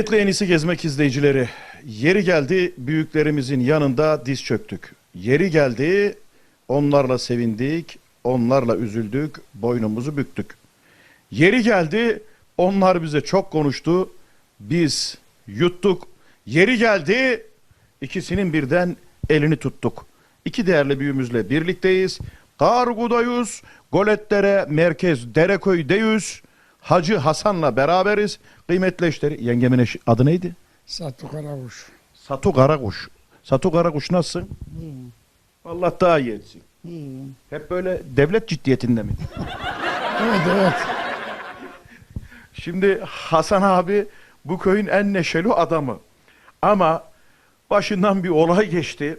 En İyisi Gezmek izleyicileri, yeri geldi büyüklerimizin yanında diz çöktük. Yeri geldi onlarla sevindik, onlarla üzüldük, boynumuzu büktük. Yeri geldi onlar bize çok konuştu, biz yuttuk. Yeri geldi ikisinin birden elini tuttuk. İki değerli büyüğümüzle birlikteyiz. Kargudayız, Golettere, Merkez Dereköy'deyiz. Hacı Hasan'la beraberiz. Kıymetli eşleri, yengemin eşi adı neydi? Satı Karakuş. Satu Karakuş. Satu Karakuş nasılsın? İyiyim, Allah daha iyi etsin. iyiyim. Hep böyle devlet ciddiyetinde mi? Evet evet. Şimdi Hasan abi bu köyün en neşeli adamı. Ama başından bir olay geçti.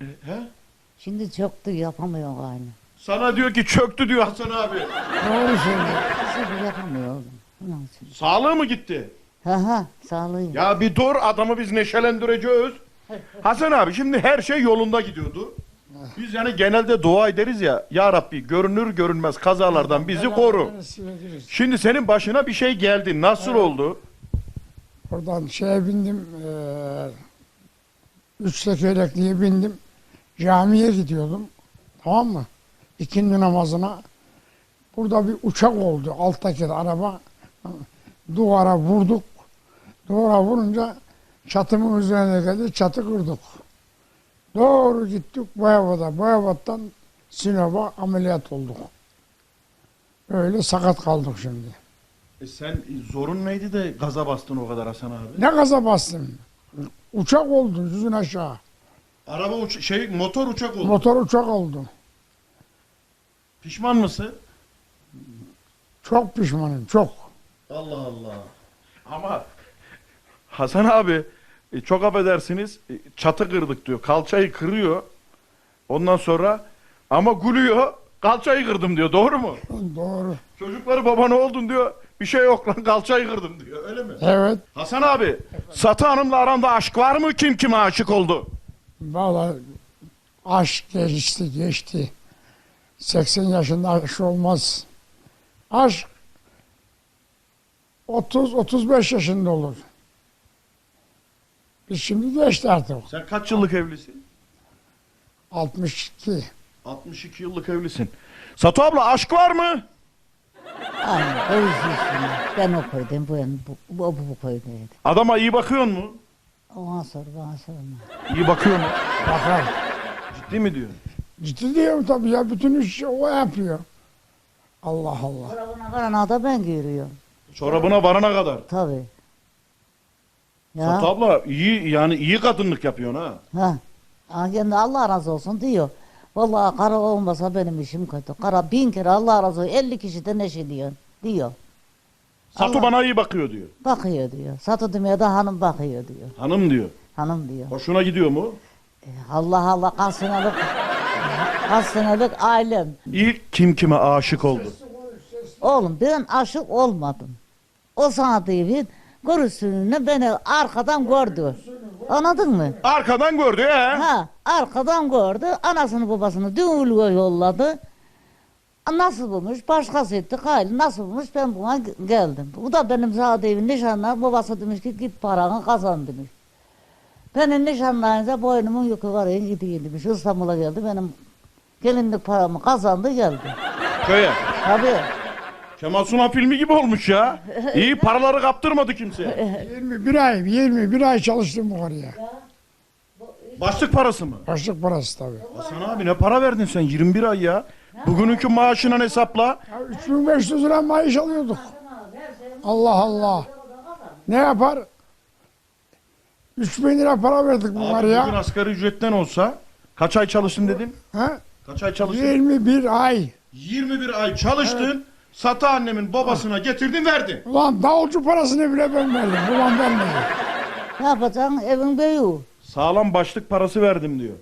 He? Şimdi çöktü yapamıyor aynı. Sana diyor ki çöktü diyor Hasan abi. Doğru söylüyor. Şimdi yapamıyor oğlum. Ondan sonra. Sağlığı mı gitti? Ha ha sağlığım. Ya bir dur adamı biz neşelendireceğiz. Hasan abi şimdi her şey yolunda gidiyordu. Biz yani genelde dua ederiz ya. Ya Rabbi görünür görünmez kazalardan bizi koru. Şimdi senin başına bir şey geldi. Nasıl oldu? Oradan şeye bindim. eee üç tekerlekliye bindim. Camiye gidiyordum. Tamam mı? İkindi namazına. Burada bir uçak oldu. Alttaki de araba. Duvara vurduk. Duvara vurunca çatımın üzerine geldi. Çatı kırdık. Doğru gittik Boyabat'a. Boyabat'tan Sinop'a ameliyat olduk. Öyle sakat kaldık şimdi. E sen zorun neydi de gaza bastın o kadar Hasan abi? Ne gaza bastım. Uçak oldu yüzün aşağı. Araba uç şey motor uçak oldu. Motor uçak oldu. Pişman mısın? Çok pişmanım çok. Allah Allah. Ama Hasan abi e, çok affedersiniz e, çatı kırdık diyor. Kalçayı kırıyor. Ondan sonra ama gülüyor. Kalçayı kırdım diyor. Doğru mu? Doğru. Çocukları baba ne oldun diyor. Bir şey yok lan kalçayı kırdım diyor. Öyle mi? Evet. Hasan abi Satı Hanım'la aranda aşk var mı? Kim kime aşık oldu? Valla aşk geçti geçti. 80 yaşında aşk olmaz. Aşk 30-35 yaşında olur. Biz şimdi geçti artık. Sen kaç yıllık evlisin? 62. 62 yıllık evlisin. Satu abla aşk var mı? Konuşuyorsun. Ben o köydeyim, bu, yan- bu, bu, bu, bu. Adama iyi bakıyor mu? Ona sor, bana sorma. İyi bakıyor mu? Bakar. Ciddi mi diyor? Ciddi diyorum tabii ya. Bütün işi o yapıyor. Allah Allah. Çorabına varana da ben giriyorum. Çorabına varana kadar. Tabii. Ya. Satu abla iyi yani iyi kadınlık yapıyorsun ha. Ha. Ha, kendi Allah razı olsun diyor. Vallahi kara olmasa benim işim kötü. Kara bin kere Allah razı olsun. 50 kişi de neşe diyor. Diyor. Satu Allah- bana iyi bakıyor diyor. Bakıyor diyor. Satı demeye de hanım bakıyor diyor. Hanım diyor. Hanım diyor. Hoşuna gidiyor mu? E, Allah Allah kaç senelik kaç senelik ailem. İlk kim kime aşık oldu? Oğlum ben aşık olmadım. O sana değil görürsünü beni arkadan gördü. Anladın mı? Arkadan gördü he. Ha, arkadan gördü. Anasını babasını düğülüye yolladı. Nasıl bulmuş? Başkası etti. Hayır nasıl bulmuş? Ben buna geldim. Bu da benim Saadet'in nişanlar. Babası demiş ki git paranı kazan demiş. Benim nişanlarınca boynumun yükü var gideyim demiş. İstanbul'a geldi. Benim gelinlik paramı kazandı geldi. Köye. Tabii. Kemal Sunal filmi gibi olmuş ya. İyi paraları kaptırmadı kimseye. 21 ay, 21 ay çalıştım oraya. Başlık parası mı? Başlık parası tabii. Hasan abi ne para verdin sen 21 ay ya. Bugününkü maaşından hesapla. Ya 3500 lira maaş alıyorduk. Allah Allah. Ne yapar? 3000 lira para verdik Abi bugün ya. asgari ücretten olsa kaç ay çalıştın dedim? Ha? Kaç ay çalıştın? 21 ay. 21 ay çalıştın. Satı annemin babasına getirdin verdin. Ulan davulcu parasını bile ben verdim. Ulan vermedi. Ne yapacaksın? Evin büyüğü. Sağlam başlık parası verdim diyor.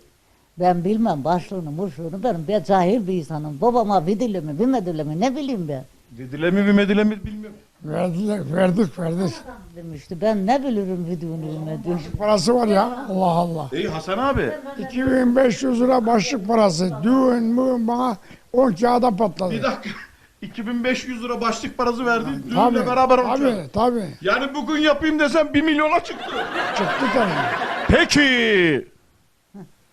Ben bilmem başlığını, muşluğunu. Benim ben cahil bir insanım. Babama bildiler mi, bilmediler mi ne bileyim ben. Dediler mi bilmediler mi bilmiyorum. Verdiler, verdik verdik. Demişti ben ne bilirim videonu bilmediğim. Parası var ya. Allah Allah. İyi Hasan abi. 2500 lira başlık parası. Düğün müğün bana 10 kağıda Bir patladı. dakika. 2500 lira başlık parası verdi. Düğünle Tabii, beraber olacak. tabii, tabii. Yani bugün yapayım desem 1 milyona çıktı. Çıktı tabii. Peki.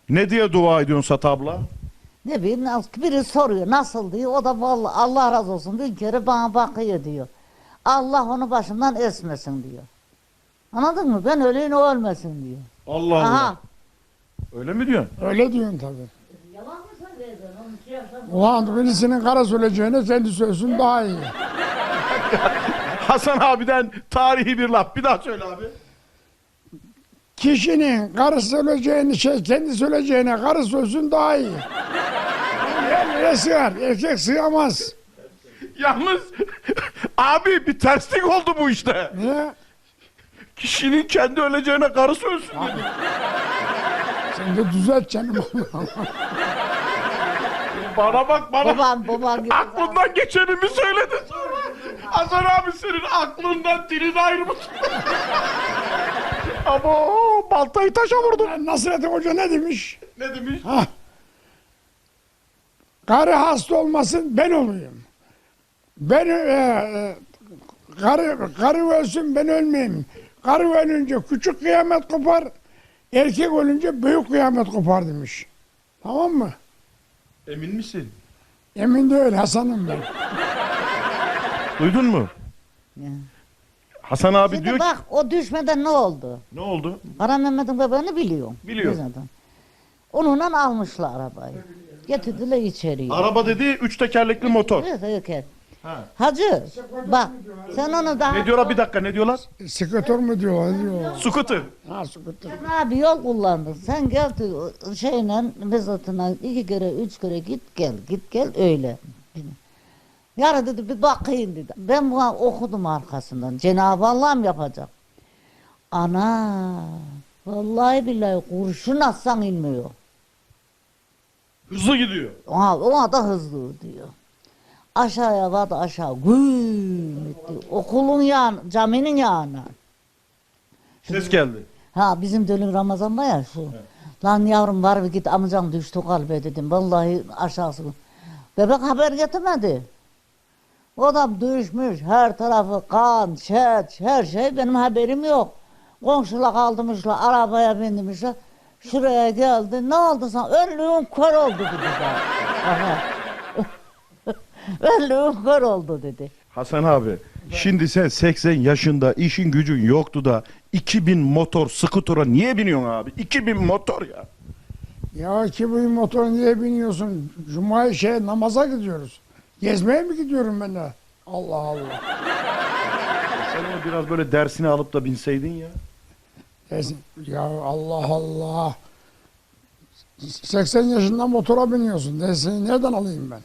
Ne diye dua ediyorsun Sat abla? Ne bileyim nasıl- biri soruyor nasıl diyor. O da vallahi Allah razı olsun bir kere bana bakıyor diyor. Allah onu başımdan esmesin diyor. Anladın mı? Ben öleyim o ölmesin diyor. Allah Allah. Aha. Öyle mi diyorsun? Öyle diyorsun tabii. Yalan mı söylüyorsun? Onu şey yapsam- Ulan birisinin kara söyleyeceğine kendi söylesin daha iyi. Hasan abiden tarihi bir laf. Bir daha söyle abi. Kişinin karı söyleyeceğini şey kendi söyleyeceğine karı söylesin daha iyi. Erkeğe sığar, erkek sığamaz. Yalnız abi bir terslik oldu bu işte. Niye? Kişinin kendi öleceğine karısı ölsün dedi. Sen de düzelt canım. Bana bak bana. Babam babam. Aklından geçenimi söyledi sonra. Hasan abi senin aklından dilin ayrılmış. Ama o baltayı taşa vurdu. Nasrettin Hoca ne demiş? Ne demiş? Ha. Karı hasta olmasın ben olayım. Ben e, e, karı, karı ölsün ben ölmeyeyim. Karı ölünce küçük kıyamet kopar. Erkek ölünce büyük kıyamet kopar demiş. Tamam mı? Emin misin? Emin de öyle Hasan'ım ben. Duydun mu? Ya. Hasan abi Şimdi diyor ki... bak o düşmeden ne oldu? Ne oldu? Kara Mehmet'in bebeğini biliyorum. Biliyorum. Zaten. Onunla almışlar arabayı. Getirdiler içeriye. Araba dedi üç tekerlekli motor. Evet, evet. Ha. Hacı bak sen onu daha... Ne diyorlar bir dakika ne diyorlar? Skotör mü diyor? Ne diyor? Scooter. Ha skotör. Sen abi yol kullandın. Sen gel şeyle mezatına iki kere üç kere git gel git gel öyle. Yarın dedi bir bakayım dedi. Ben buna okudum arkasından. Cenab-ı Allah'ım yapacak. Ana vallahi billahi kurşun atsan inmiyor. Hızlı gidiyor. Ona, ona da hızlı diyor. Aşağıya vardı aşağı güm etti. Okulun yan, caminin yanına. Ses geldi. Ha bizim dölün Ramazan var ya şu. Lan yavrum var bir git amcam düştü kalbe dedim. Vallahi aşağısı. Bebek haber getirmedi. O da düşmüş her tarafı kan, çet, her şey benim haberim yok. Komşular kaldırmışlar, arabaya bindirmişler. Şuraya geldi. Ne oldu sana? Önlüğün kör oldu dedi. Önlüğün kör oldu dedi. Hasan abi şimdi sen 80 yaşında işin gücün yoktu da 2000 motor skutura niye biniyorsun abi? 2000 motor ya. Ya ki bu motor niye biniyorsun? Cuma şey namaza gidiyoruz. Gezmeye mi gidiyorum ben de? Allah Allah. Sen onu biraz böyle dersini alıp da binseydin ya. Desin, Ya Allah Allah. 80 yaşında motora biniyorsun. Dersini nereden alayım ben?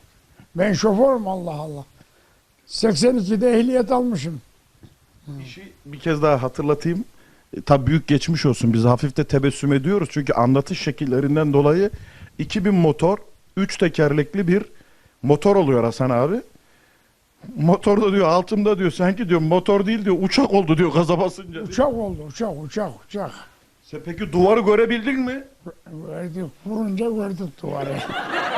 Ben şoförüm Allah Allah. 82'de ehliyet almışım. İşi bir kez daha hatırlatayım. E, tabii büyük geçmiş olsun. Biz hafif de tebessüm ediyoruz. Çünkü anlatış şekillerinden dolayı 2000 motor, 3 tekerlekli bir motor oluyor Hasan abi. Motorda diyor altımda diyor sanki diyor motor değil diyor uçak oldu diyor gaza basınca. diyor. Uçak oldu uçak uçak uçak. Sen peki duvarı görebildin mi? Verdik vurunca gördük duvarı.